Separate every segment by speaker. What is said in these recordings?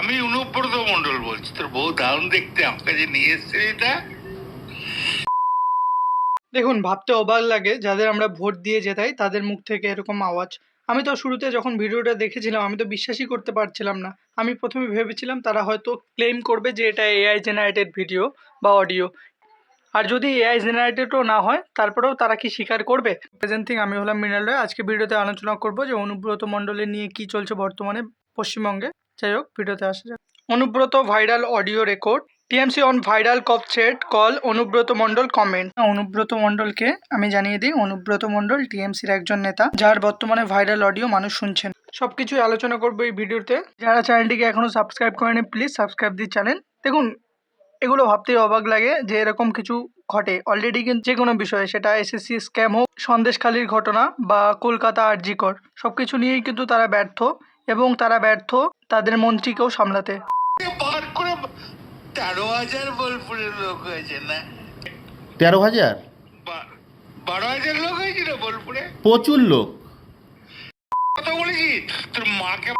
Speaker 1: আমি অনুব্রত মন্ডল বলছি, তোর বউ দারুণ দেখতে, আমাকে যে নিয়ে এসছে এটা?
Speaker 2: দেখুন, ভাবতে অবাক লাগে, যাদের আমরা ভোট দিয়ে জেতাই, তাদের মুখ থেকে এরকম আওয়াজ। আমি তো শুরুতে যখন ভিডিওটা দেখেছিলাম, আমি তো বিশ্বাসই করতে পারছিলাম না। আমি প্রথমে ভেবেছিলাম তারা হয়তো ক্লেম করবে যে এটা এআই জেনারেটেড ভিডিও বা অডিও আর যদি এআই জেনারেটেডও না হয়, তারপরেও তারা কি স্বীকার করবে? প্রেজেন্টিং আমি হলাম মৃণাল রায় আজকে ভিডিওতে আলোচনা করব যে অনুব্রত মণ্ডলের নিয়ে কি চলছে বর্তমানে পশ্চিমবঙ্গে। যাই হোক, ভিডিওতে আসা যাক। Anubrata viral audio record. TMC on viral cop set, call Anubrata Mondal comment. Anubrata মণ্ডলকে আমি জানিয়ে দিই, অনুব্রত মণ্ডল টিএমসির একজন নেতা, যার বর্তমানে ভাইরাল অডিও মানুষ শুনছেন। সবকিছুই আলোচনা করব এই ভিডিওতে। যারা চ্যানেলটিকে এখনও সাবস্ক্রাইব করেনি, প্লিজ সাবস্ক্রাইব দি চ্যানেল। দেখুন, এগুলো ভাবতেই অবাক লাগে যে এরকম কিছু ঘটে। অলরেডি কিন্তু যে কোনো বিষয়ে, সেটা এসএসসি স্ক্যাম হোক, সন্দেশখালির ঘটনা বা কলকাতা আরজিকর সব কিছু নিয়েই কিন্তু তারা ব্যর্থ। এবং তারা ব্যর্থ তাদের মন্ত্রীকেও সামলাতে।
Speaker 1: তেরো হাজার বোলপুরের লোক হয়েছে না?
Speaker 3: তেরো হাজার?
Speaker 1: বারো হাজার লোক হয়েছিল বোলপুরে?
Speaker 3: প্রচুর লোক
Speaker 1: কথা বলেছি তোর মাকে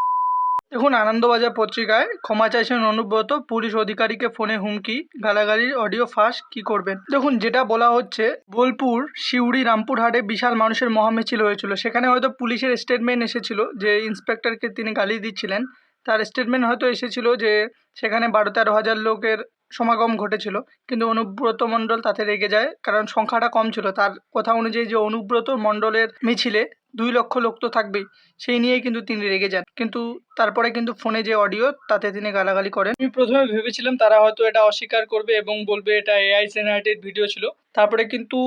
Speaker 2: দেখুন, আনন্দবাজার পত্রিকায়, ক্ষমা চাইছেন অনুব্রত, পুলিশ অধিকারীকে ফোনে হুমকি, গালাগালির অডিও ফাঁস, কি করবেন? দেখুন, যেটা বলা হচ্ছে, বোলপুর, সিউড়ি, রামপুরহাটে বিশাল মানুষের মহামিছিল হয়েছিল। সেখানে হয়তো পুলিশের স্টেটমেন্ট এসেছিল যে ইন্সপেক্টরকে তিনি গালি দিচ্ছিলেন। তার স্টেটমেন্ট হয়তো এসেছিল যে সেখানে বারো তেরো হাজার লোকের সমাগম ঘটেছিল, কিন্তু অনুব্রত মণ্ডল তাতে রেগে যায়, কারণ সংখ্যাটা কম ছিল। তার কথা অনুযায়ী যে অনুব্রত মণ্ডলের মিছিলে দুই লক্ষ লোক তো থাকবেই, সেই নিয়েই কিন্তু তিনি রেগে যান। কিন্তু তারপরে কিন্তু ফোনে যে অডিও, তাতে তিনি গালাগালি করেন। আমি প্রথমে ভেবেছিলাম তারা হয়তো এটা অস্বীকার করবে এবং বলবে এটা এআই জেনারেটেড ভিডিও ছিল। তারপরে কিন্তু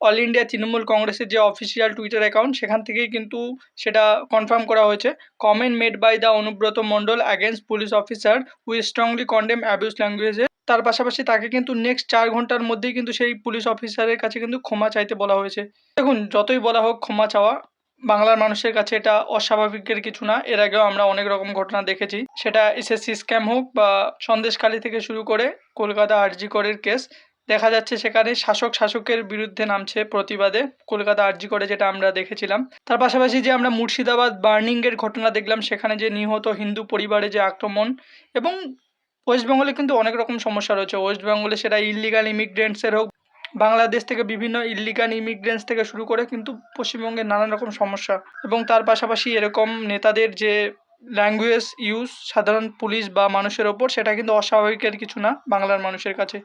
Speaker 2: অল ইন্ডিয়া তৃণমূল কংগ্রেসের যে অফিসিয়াল টুইটার অ্যাকাউন্ট, সেখান থেকেই কিন্তু সেটা কনফার্ম করা হয়েছে। Comment made by the Anubrata Mondal against police officer we strongly condemn abuse ল্যাঙ্গুয়েজে তার পাশাপাশি তাকে কিন্তু নেক্সট চার ঘণ্টার মধ্যেই কিন্তু সেই পুলিশ অফিসারের কাছে কিন্তু ক্ষমা চাইতে বলা হয়েছে। দেখুন, যতই বলা হোক ক্ষমা চাওয়া, বাংলার মানুষের কাছে এটা অস্বাভাবিকের কিছু না। এর আগেও আমরা অনেক রকম ঘটনা দেখেছি। সেটা এসএসসি স্ক্যাম হোক বা সন্দেশখালী থেকে শুরু করে কলকাতা আরজি করের কেস দেখা যাচ্ছে সেখানে শাসক শাসকের বিরুদ্ধে নামছে প্রতিবাদে কলকাতা আরজি করে যেটা আমরা দেখেছিলাম। তার পাশাপাশি যে আমরা মুর্শিদাবাদ বার্নিংয়ের ঘটনা দেখলাম, সেখানে যে নিহত হিন্দু পরিবারে যে আক্রমণ এবং ওয়েস্ট বেঙ্গলে কিন্তু অনেক রকম সমস্যা রয়েছে। ওয়েস্ট বেঙ্গলে সেটা ইলিগাল ইমিগ্রেন্টসের হোক বাংলাদেশ থেকে বিভিন্ন ইলিগাল ইমিগ্রেন্টস থেকে শুরু করে কিন্তু পশ্চিমবঙ্গে নানান রকম সমস্যা। এবং তার পাশাপাশি এরকম নেতাদের যে ল্যাঙ্গুয়েজ ইউজ সাধারণ পুলিশ বা মানুষের ওপর, সেটা কিন্তু অস্বাভাবিকের কিছু না বাংলার মানুষের কাছে।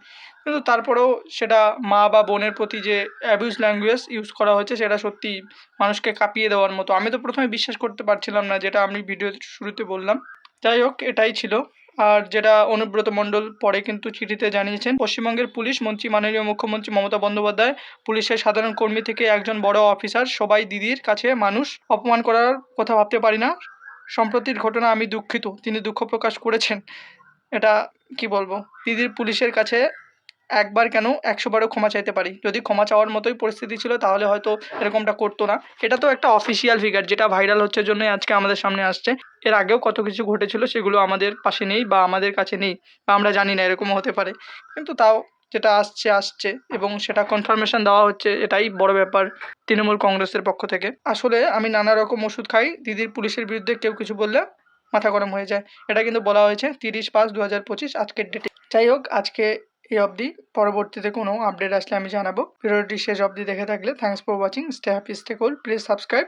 Speaker 2: কিন্তু তারপরেও সেটা মা বা বোনের প্রতি যে অ্যাবিউজ ল্যাঙ্গুয়েজ ইউজ করা হয়েছে, সেটা সত্যি মানুষকে কাঁপিয়ে দেওয়ার মতো। আমি তো প্রথমে বিশ্বাস করতে পারছিলাম না, যেটা আমি ভিডিও শুরুতে বললাম। যাই হোক, এটাই ছিল। আর যেটা অনুব্রত মণ্ডল পরে কিন্তু চিঠিতে জানিয়েছেন, পশ্চিমবঙ্গের পুলিশ মন্ত্রী, মাননীয় মুখ্যমন্ত্রী মমতা বন্দ্যোপাধ্যায়, পুলিশের সাধারণ কর্মী থেকে একজন বড় অফিসার, সবাই দিদির কাছে মানুষ, অপমান করার কথা ভাবতে পারি না। সম্প্রতির ঘটনা আমি দুঃখিত, তিনি দুঃখ প্রকাশ করেছেন। এটা কি বলব? দিদির পুলিশের কাছে একবার কেন একশো বারও ক্ষমা চাইতে পারি? যদি ক্ষমা চাওয়ার মতোই পরিস্থিতি ছিল, তাহলে হয়তো এরকমটা করতো না। এটা তো একটা অফিসিয়াল ফিগার যেটা ভাইরাল হচ্ছে জন্যই আজকে আমাদের সামনে আসছে। এর আগেও কত কিছু ঘটেছিল সেগুলো আমাদের পাশে নেই বা আমাদের কাছে নেই, বা আমরা জানি না, এরকমও হতে পারে। কিন্তু তাও যেটা আসছে আসছে, এবং সেটা কনফার্মেশন দেওয়া হচ্ছে, এটাই বড় ব্যাপার তৃণমূল কংগ্রেসের পক্ষ থেকে। আসলে আমি নানা রকম ওষুধ খাই, দিদির পুলিশের বিরুদ্ধে কেউ কিছু বললে মাথা গরম হয়ে যায়। এটা কিন্তু বলা হয়েছে তিরিশ পাঁচ দু হাজার পঁচিশ আজকের ডেটে যাই হোক, আজকে এই অবধি। পরবর্তীতে কোনো আপডেট আসলে আমি জানাব। ভিডিওটি শেষ অবধি দেখে থাকলে thanks for watching stay happy stay cool please subscribe